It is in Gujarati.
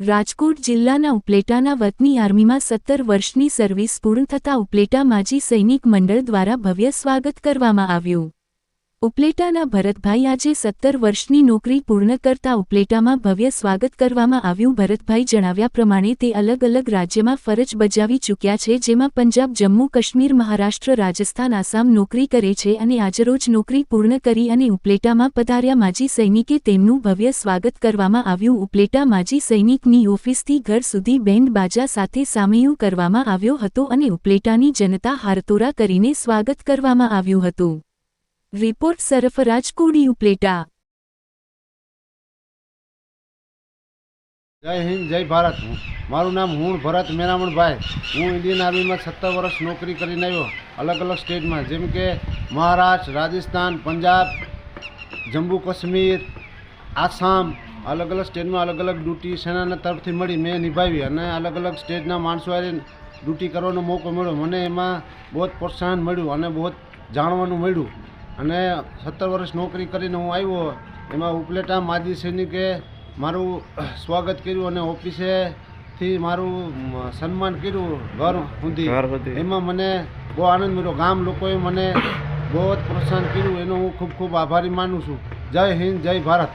રાજકોટ જિલ્લાના ઉપલેટાના વતની આર્મીમાં સત્તર વર્ષની સર્વિસ પૂર્ણ થતાં ઉપલેટા માજી સૈનિક મંડળ દ્વારા ભવ્ય સ્વાગત કરવામાં આવ્યું. ઉપલેટાના ભરતભાઈ આજે સત્તર વર્ષની નોકરી પૂર્ણ કરતા ઉપલેટામાં ભવ્ય સ્વાગત કરવામાં આવ્યું. ભરતભાઈ જણાવ્યા પ્રમાણે તે અલગ અલગ રાજ્યમાં ફરજ બજાવી ચૂક્યા છે, જેમાં પંજાબ, જમ્મુ, કાશ્મીર, મહારાષ્ટ્ર, રાજસ્થાન, આસામ નોકરી કરે છે અને આજરોજ નોકરી પૂર્ણ કરી અને ઉપલેટામાં પધાર્યા માજી સૈનિકે તેમનું ભવ્ય સ્વાગત કરવામાં આવ્યું. ઉપલેટા માજી સૈનિકની ઓફિસથી ઘર સુધી બેન્ડ બાજા સાથે સામૈયું કરવામાં આવ્યો હતો અને ઉપલેટાની જનતા હારતોરા કરીને સ્વાગત કરવામાં આવ્યું હતું. રિપોર્ટ સરફરાજ કોડી ઉપલેટા. જય હિન્દ, જય ભારત. મારું નામ હું ભરત મેરામણભાઈ. હું ઇન્ડિયન આર્મીમાં સત્તર વર્ષ નોકરી કરીને આવ્યો. અલગ અલગ સ્ટેટમાં. જેમ કે મહારાષ્ટ્ર, રાજસ્થાન, પંજાબ, જમ્મુ કાશ્મીર, આસામ. અલગ અલગ સ્ટેટમાં અલગ અલગ ડ્યુટી સેનાના તરફથી મળી મેં નિભાવી અને અલગ અલગ સ્ટેટના માણસો ડ્યુટી કરવાનો મોકો મળ્યો. મને એમાં બહુ પ્રોત્સાહન મળ્યું અને બહુ જાણવાનું મળ્યું. અને સત્તર વર્ષ નોકરી કરીને હું આવ્યો એમાં ઉપલેટા માજી સૈનિકે મારું સ્વાગત કર્યું અને ઓફિસેથી મારું સન્માન કર્યું ઘર સુધી. એમાં મને બહુ આનંદ મળ્યો. ગામ લોકોએ મને બહુ જ પ્રોત્સાહન કર્યું. એનો હું ખૂબ ખૂબ આભારી માનું છું. જય હિન્દ જય ભારત.